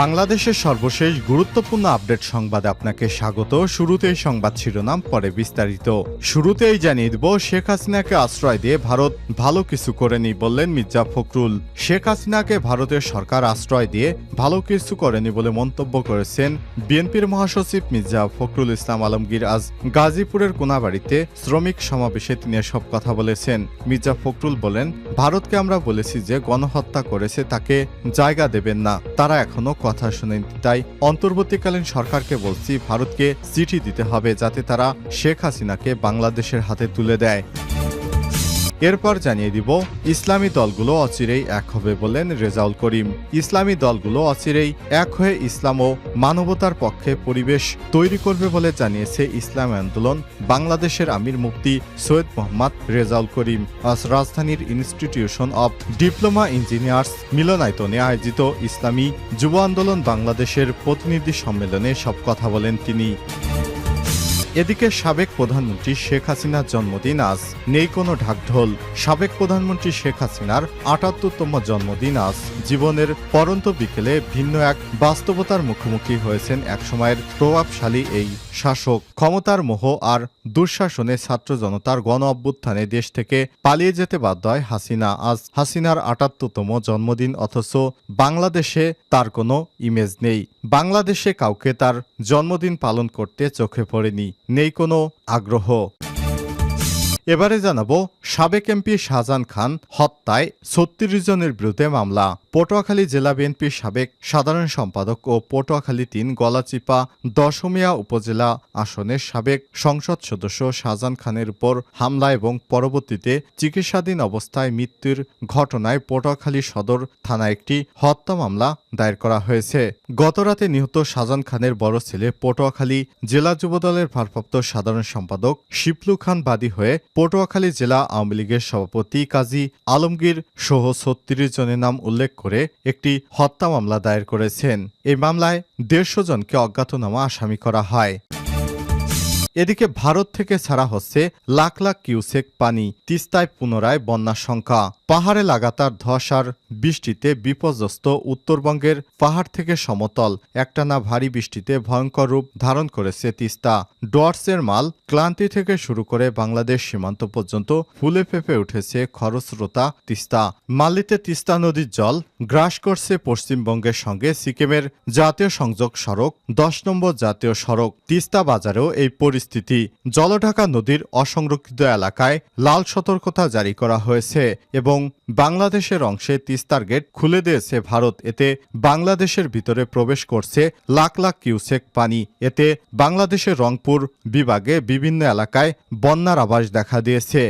বাংলাদেশের সর্বশেষ গুরুত্বপূর্ণ আপডেট সংবাদে আপনাকে স্বাগত। শুরুতেই সংবাদ শিরোনাম, পরে বিস্তারিত। শুরুতেই জানিয়ে দেব, শেখ হাসিনাকে আশ্রয় দিয়ে ভারত ভালো কিছু করেনি বললেন মির্জা ফখরুল। শেখ হাসিনাকে ভারতের সরকার আশ্রয় দিয়ে ভালো কিছু করেনি বলে মন্তব্য করেছেন বিএনপির মহাসচিব মির্জা ফখরুল ইসলাম আলমগীর। আজ গাজীপুরের কোনাবাড়িতে শ্রমিক সমাবেশে তিনি সব কথা বলেছেন। মির্জা ফখরুল বলেন, ভারতকে আমরা বলেছি যে গণহত্যা করেছে, তাকে জায়গা দেবেন না। তারা এখনও কথা শুনেন তাই অন্তর্বর্তীকালীন সরকারকে বলছি, ভারতকে চিঠি দিতে হবে যাতে তারা শেখ হাসিনাকে বাংলাদেশের হাতে তুলে দেয়। এরপর জানিয়ে দিব, ইসলামী দলগুলো অচিরেই এক হবে বলেন রেজাউল করিম। ইসলামী দলগুলো অচিরেই এক হয়ে ইসলাম ও মানবতার পক্ষে পরিবেশ তৈরি করবে বলে জানিয়েছে ইসলাম আন্দোলন। বাংলাদেশের আমির মুক্তি সৈয়দ মোহাম্মদ রেজাউল করিম আজ রাজধানীর ইনস্টিটিউশন অব ডিপ্লোমা ইঞ্জিনিয়ার্স মিলনায়তনে আয়োজিত ইসলামী যুব আন্দোলন বাংলাদেশের প্রতিনিধি সম্মেলনে সব কথা বলেন তিনি। এদিকে সাবেক প্রধানমন্ত্রী শেখ হাসিনার জন্মদিন আজ। নেই কোনো ঢাকঢোল। সাবেক প্রধানমন্ত্রী শেখ হাসিনার আটাত্তরতম জন্মদিন আজ। জীবনের পরন্ত বিকেলে ভিন্ন এক বাস্তবতার মুখোমুখি হয়েছেন একসময়ের প্রভাবশালী এই শাসক। ক্ষমতার মোহ আর দুঃশাসনে ছাত্র জনতার গণ অভ্যুত্থানে দেশ থেকে পালিয়ে যেতে বাধ্য হয় হাসিনা। আজ হাসিনার আটাত্তরতম জন্মদিন, অথচ বাংলাদেশে তার কোনো ইমেজ নেই। বাংলাদেশে কাউকে তার জন্মদিন পালন করতে চোখে পড়েনি। নেই কোনো আগ্রহ। এবারে জানাব, সাবেক এমপি শাহজাহান খান হত্যায় ছত্রিশ জনের বিরুদ্ধে মামলা। পটুয়াখালী জেলা বিএনপির সাবেক সাধারণ সম্পাদক ও পটুয়াখালী তিন গলাচিপা দশমিয়া উপজেলা আসনের সাবেক সংসদ সদস্য শাহজাহান খানের উপর হামলা এবং পরবর্তীতে চিকিৎসাধীন অবস্থায় মৃত্যুর ঘটনায় পটুয়াখালী সদর থানায় একটি হত্যা মামলা দায়ের করা হয়েছে। গতরাতে নিহত শাহজাহান খানের বড় ছেলে পটুয়াখালী জেলা যুবদলের ভারপ্রাপ্ত সাধারণ সম্পাদক শিপলু খান বাদী হয়ে পটুয়াখালী জেলা আওয়ামী লীগের সভাপতি কাজী আলমগীর সহ ছত্রিশ জনের নাম উল্লেখ করে একটি হত্যা মামলা দায়ের করেছেন। এই মামলায় দেড়শো জনকে অজ্ঞাতনামা আসামি করা হয়। এদিকে ভারত থেকে ছাড়া হচ্ছে লাখ লাখ কিউসেক পানি, তিস্তায় পুনরায় বন্যার সংখ্যা পাহাড়ে লাগাতার ধস আর বৃষ্টিতে বিপর্যস্ত উত্তরবঙ্গের পাহাড় থেকে সমতল, একটানা ভারী বৃষ্টিতে ভয়ঙ্কর রূপ ধারণ করেছে তিস্তা। ডোয়ার্সের মাল ক্লান্তি থেকে শুরু করে বাংলাদেশ সীমান্ত পর্যন্ত ফুলে ফেপে উঠেছে খরস্রোতা তিস্তা। মালিতে তিস্তা নদীর জল গ্রাস করছে পশ্চিমবঙ্গের সঙ্গে সিকিমের জাতীয় সংযোগ সড়ক, দশ নম্বর জাতীয় সড়ক। তিস্তা বাজারেও এই পরিস্থিতি। জলঢাকা নদীর অসংরক্ষিত এলাকায় লাল সতর্কতা জারি করা হয়েছে এবং বাংলাদেশের অংশে তিস্তার গেট খুলে দিয়েছে ভারত। এতে বাংলাদেশের ভিতরে প্রবেশ করছে লাখ লাখ কিউসেক পানি। এতে বাংলাদেশের রংপুর বিভাগে বিভিন্ন এলাকায় বন্যার আবাস দেখা দিয়েছে।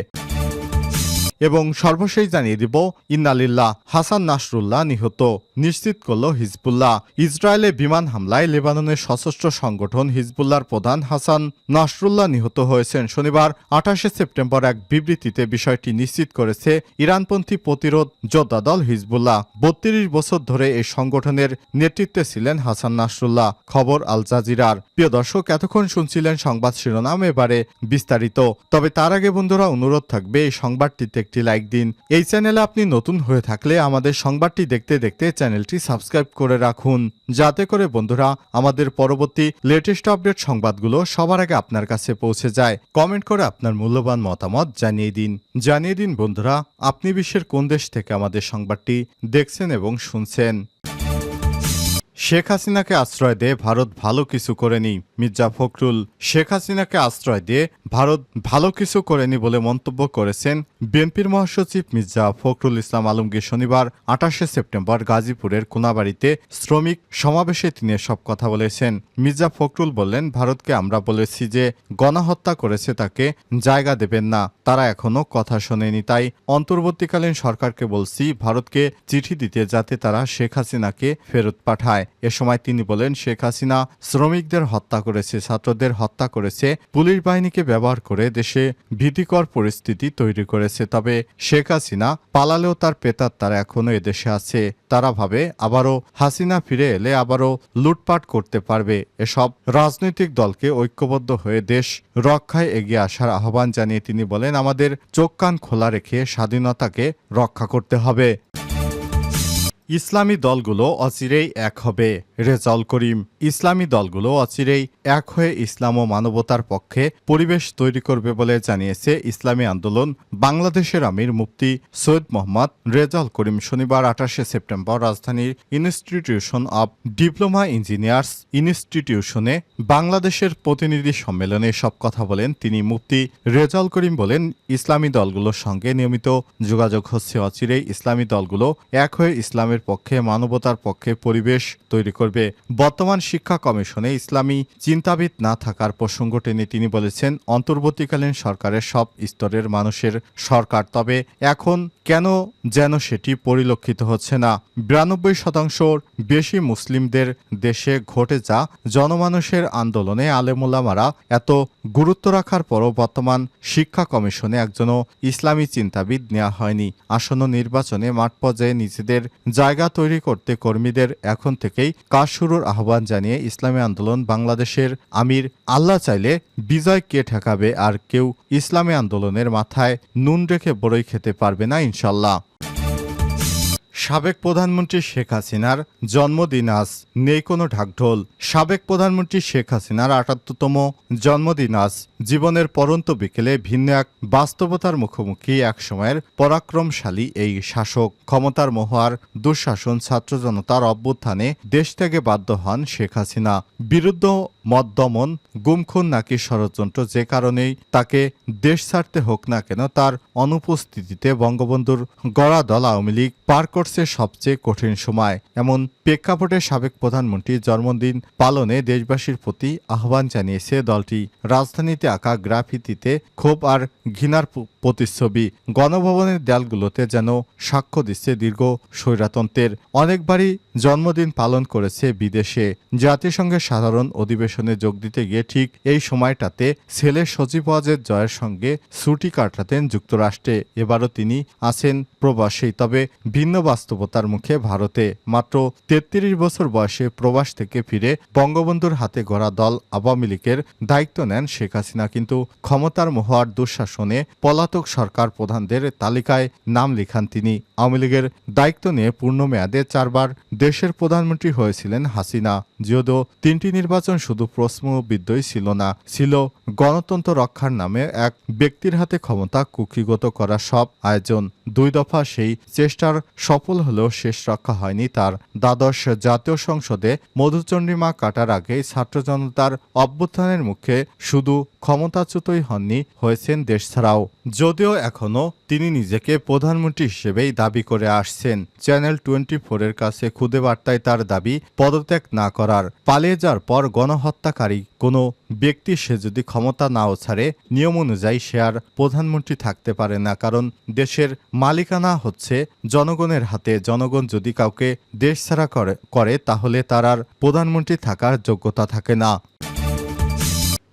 এবং সর্বশেষ জানিয়ে দিব, ইন্নালিল্লাহ, হাসান নাসরুল্লাহ নিহত। নিশ্চিত করল হিজবুল্লাহ। ইসরায়েলে বিমান হামলায় লেবাননের সশস্ত্র সংগঠন হিজবুল্লাহর প্রধান হাসান নাসরুল্লাহ নিহত হয়েছেন শনিবার, আঠাশে সেপ্টেম্বর এক বিবৃতিতে বিষয়টি নিশ্চিত করেছে ইরানপন্থী প্রতিরোধ যোদ্ধা দল হিজবুল্লাহ। বত্রিশ বছর ধরে এই সংগঠনের নেতৃত্বে ছিলেন হাসান নাসরুল্লাহ। খবর আল জাজিরার। প্রিয় দর্শক, এতক্ষণ শুনছিলেন সংবাদ শিরোনাম, এবারে বিস্তারিত। তবে তার আগে বন্ধুরা, অনুরোধ থাকবে এই সংবাদটিতে একটি লাইক দিন। এই চ্যানেলে আপনি নতুন হয়ে থাকলে আমাদের সংবাদটি দেখতে দেখতে চ্যানেলটি সাবস্ক্রাইব করে রাখুন। যাতে করে বন্ধুরা আমাদের পরবর্তী লেটেস্ট আপডেট সংবাদগুলো সবার আগে আপনার কাছে পৌঁছে যায়। কমেন্ট করে আপনার মূল্যবান মতামত জানিয়ে দিন। জানিয়ে দিন বন্ধুরা, আপনি বিশ্বের কোন দেশ থেকে আমাদের সংবাদটি দেখছেন এবং শুনছেন? শেখ হাসিনাকে আশ্রয় দিয়ে ভারত ভালো কিছু করেনি মির্জা ফখরুল শেখ হাসিনাকে আশ্রয় দিয়ে ভারত ভালো কিছু করেনি বলে মন্তব্য করেছেন বিএনপির মহাসচিব মির্জা ফখরুল ইসলাম আলমগীর শনিবার, আঠাশে সেপ্টেম্বর গাজীপুরের কোনাবাড়িতে শ্রমিক সমাবেশে তিনি সব কথা বলেছেন। মির্জা ফখরুল বললেন, ভারতকে আমরা বলেছি যে গণহত্যা করেছে তাকে জায়গা দেবেন না। তারা এখনও কথা শোনেনি। তাই অন্তর্বর্তীকালীন সরকারকে বলছি, ভারতকে চিঠি দিতে যাতে তারা শেখ হাসিনাকে ফেরত পাঠায়। এ সময় তিনি বলেন, শেখ হাসিনা শ্রমিকদের হত্যা করেছে, ছাত্রদের হত্যা করেছে, পুলিশ বাহিনীকে ব্যবহার করে দেশে ভীতিকর পরিস্থিতি তৈরি করেছে। তবে শেখ হাসিনা পালালেও তার পেতাত্তারা এখনও এদেশে আছে। তারা ভাবে আবারও হাসিনা ফিরে এলে আবারও লুটপাট করতে পারবে। এসব রাজনৈতিক দলকে ঐক্যবদ্ধ হয়ে দেশ রক্ষায় এগিয়ে আসার আহ্বান জানিয়ে তিনি বলেন, আমাদের চোখ কান খোলা রেখে স্বাধীনতাকে রক্ষা করতে হবে। ইসলামী দলগুলো অচিরেই এক হবে। রেজাল করিম, ইসলামী দলগুলো অচিরেই এক হয়ে ইসলাম ও মানবতার পক্ষে পরিবেশ তৈরি করবে বলে জানিয়েছে ইসলামী আন্দোলন। বাংলাদেশের আমির মুফতি সৈয়দ মোহাম্মদ রেজাল করিম শনিবার আঠাশে সেপ্টেম্বর রাজধানীর ইনস্টিটিউশন অব ডিপ্লোমা ইঞ্জিনিয়ার্স ইনস্টিটিউশনে বাংলাদেশের প্রতিনিধি সম্মেলনে সব কথা বলেন তিনি। মুফতি রেজাল করিম বলেন, ইসলামী দলগুলোর সঙ্গে নিয়মিত যোগাযোগ হচ্ছে অচিরেই ইসলামী দলগুলো এক হয়ে ইসলামের পক্ষে, মানবতার পক্ষে পরিবেশ তৈরি করবে। বর্তমান শিক্ষা কমিশনে ইসলামী চিন্তাবিদ না থাকার প্রসঙ্গ টেনে তিনি বলেছেন, অন্তর্বর্তীকালীন সরকারের সব স্তরের মানুষের সরকার, তবে এখন কেন যেন সেটি পরিলক্ষিত হচ্ছে না। বিরানব্বই শতাংশর বেশি মুসলিমদের দেশে ঘটে যা জনমানুষের আন্দোলনে আলেমুলামারা এত গুরুত্ব রাখার পরও বর্তমান শিক্ষা কমিশনে একজনও ইসলামী চিন্তাবিদ নেওয়া হয়নি। আসন্ন নির্বাচনে মাঠ পর্যায়ে নিজেদের জায়গা তৈরি করতে কর্মীদের এখন থেকেই কাজ শুরুর আহ্বান জানিয়ে ইসলামী আন্দোলন বাংলাদেশের আমির আল্লাহ চাইলে বিজয় কে ঠেকাবে আর কেউ ইসলামী আন্দোলনের মাথায় নুন রেখে বড়ই খেতে পারবে না, ইনশাল্লাহ। সাবেক প্রধানমন্ত্রী শেখ হাসিনার জন্মদিন আজ নেই কোনো ঢাকঢোল। সাবেক প্রধানমন্ত্রী শেখ হাসিনার আটাত্তরতম জন্মদিন আজ জীবনের পরন্ত বিকেলে ভিন্ন এক বাস্তবতার মুখোমুখি এক সময়ের পরাক্রমশালী এই শাসক। ক্ষমতার মহার, দুঃশাসন, ছাত্র জনতার অভ্যুত্থানে দেশ থেকে বাধ্য হন শেখ হাসিনা। বিরুদ্ধ মত দমন, গুমখুন নাকি ষড়যন্ত্র যে কারণেই তাকে দেশ ছাড়তে হোক না কেন তার অনুপস্থিতিতে বঙ্গবন্ধুর গড়া দল আওয়ামী লীগ পার করছে সবচেয়ে কঠিন সময়। এমন প্রেক্ষাপটে সাবেক প্রধানমন্ত্রীর জন্মদিন পালনে দেশবাসীর প্রতি আহ্বান জানিয়েছে দলটি। রাজধানীতে আঁকা গ্রাফিতিতে ক্ষোভ আর ঘৃণার প্রতিচ্ছবি। গণভবনের দেয়ালগুলোতে যেন সাক্ষ্য দিচ্ছে দীর্ঘ স্বৈরাতন্ত্রের। অনেকবারই জন্মদিন পালন করেছে বিদেশে। জাতিসংঘের সাধারণ অধিবেশনে যোগ দিতে গিয়ে ঠিক এই সময়টাতে ছেলে ওয়াজের জয়ের সঙ্গে ছুটি কাটাতেন যুক্তরাষ্ট্রে। এবারও তিনি আছেন প্রবাসী তবে ভিন্ন বাস্তবতার মুখে ভারতে মাত্র তেত্রিশ বছর বয়সে প্রবাস থেকে ফিরে বঙ্গবন্ধুর হাতে গড়া দল আওয়ামী লীগের দায়িত্ব নেন শেখ হাসিনা। কিন্তু ক্ষমতার মহার দুঃশাসনে পলাতক সরকার প্রধানদের তালিকায় নাম লিখান তিনি। আওয়ামী লীগের দায়িত্ব নিয়ে পূর্ণ মেয়াদে চারবার দেশের প্রধানমন্ত্রী হয়েছিলেন হাসিনা। যদিও তিনটি নির্বাচন শুধু প্রশ্নবিদ্ধই ছিল না, ছিল গণতন্ত্র রক্ষার নামে এক ব্যক্তির হাতে ক্ষমতা কুক্ষিগত করা সব আয়োজন। দুই দফা সেই চেষ্টার সফল হলেও শেষ রক্ষা হয়নি তার। দ্বাদশ জাতীয় সংসদে মধুচন্দ্রিমা কাটার আগেই ছাত্র জনতার অভ্যুত্থানের মুখে শুধু ক্ষমতাচ্যুতই হননি হয়েছেন দেশ ছাড়াও। যদিও এখনও তিনি নিজেকে প্রধানমন্ত্রী হিসেবেই দাবি করে আসছেন। চ্যানেল টোয়েন্টি ফোরের কাছে খুদে বার্তায় তার দাবি, পদত্যাগ না করার পালিয়ে যাওয়ার পর গণহত্যাকারী কোনো ব্যক্তি সে যদি ক্ষমতা নাও ছাড়ে, নিয়ম অনুযায়ী সে আর প্রধানমন্ত্রী থাকতে পারে না। কারণ দেশের মালিকানা হচ্ছে জনগণের হাতে। জনগণ যদি কাউকে দেশ ছাড়া করে তাহলে তার আর প্রধানমন্ত্রী থাকার যোগ্যতা থাকে না।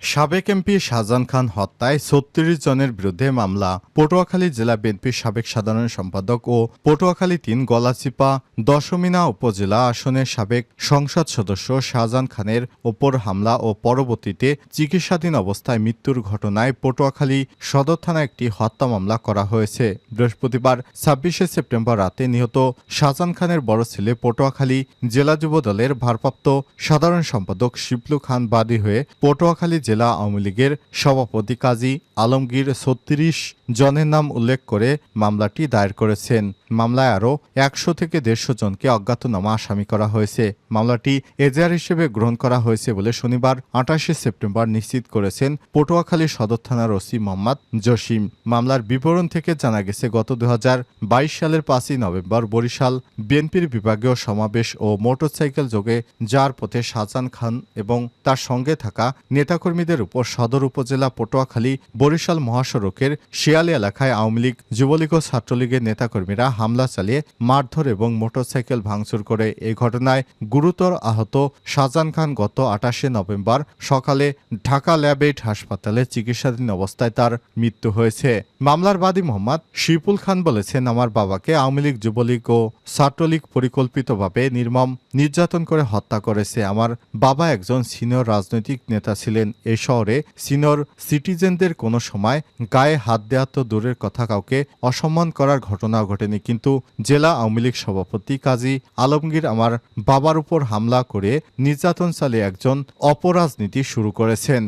সাবেক এমপি শাহজাহান খান হত্যায় ছত্রিশ জনের বিরুদ্ধে মামলা। পটুয়াখালী জেলা বিএনপির সাবেক সাধারণ সম্পাদক ও পটুয়াখালী তিন গলাচিপা দশমিনা উপজেলা আসনের সাবেক সংসদ সদস্য শাহজাহান খানের ওপর হামলা ও পরবর্তীতে চিকিৎসাধীন অবস্থায় মৃত্যুর ঘটনায় পটুয়াখালী সদর থানায় একটি হত্যা মামলা করা হয়েছে। বৃহস্পতিবার ছাব্বিশে সেপ্টেম্বর রাতে নিহত শাহজাহান খানের বড় ছেলে পটুয়াখালী জেলা যুব দলের ভারপ্রাপ্ত সাধারণ সম্পাদক শিবলু খান বাদী হয়ে পটুয়াখালী জেলা আওয়ামী লীগের সভাপতি কাজী আলমগীর ছত্রিশ জনের নাম উল্লেখ করে মামলাটি দায়ের করেছেন। মামলায় আরও একশো থেকে দেড়শো জনকে অজ্ঞাতনামা আসামি করা হয়েছে। মামলাটি এজাহার হিসেবে গ্রহণ করা হয়েছে বলে শনিবার, আঠাশে সেপ্টেম্বর নিশ্চিত করেছেন পটুয়াখালী সদর থানার ওসি মোহাম্মদ জসিম। মামলার বিবরণ থেকে জানা গেছে, গত দু হাজার বাইশ সালের পাঁচই নভেম্বর বরিশাল বিএনপির বিভাগীয় সমাবেশ ও মোটরসাইকেল যোগে যার পথে শাহজাহান খান এবং তার সঙ্গে থাকা নেতাকর্মীদের উপর সদর উপজেলা পটুয়াখালী বরিশাল মহাসড়কের শিয়ালি এলাকায় আওয়ামী লীগ, যুবলীগ ও ছাত্রলীগের নেতাকর্মীরা হামলা চালিয়ে মারধর এবং মোটরসাইকেল ভাঙচুর করে। এই ঘটনায় গুরুতর আহত শাহজাহান খান গত আটাশে নভেম্বর সকালে ঢাকা ল্যাবেট হাসপাতালে চিকিৎসাধীন অবস্থায় তার মৃত্যু হয়েছে। মামলার বাদী মোহাম্মদ শিপুল খান বলেছেন, আমার বাবাকে আওয়ামী লীগ, যুবলীগ ও ছাত্রলীগ পরিকল্পিতভাবে নির্মম নির্যাতন করে হত্যা করেছে। আমার বাবা একজন সিনিয়র রাজনৈতিক নেতা ছিলেন। এ শহরে সিনিয়র সিটিজেনদের কোনো সময় গায়ে হাত দেওয়া তো দূরের কথা, কাউকে অসম্মান করার ঘটনা ঘটেনি। কিন্তু জেলা আওয়ামী লীগ সভাপতি কাজী আলমগীর আমার বাবার উপর হামলা করে নির্যাতন চালিয়ে একজন অপরাজনীতি শুরু করেছেন।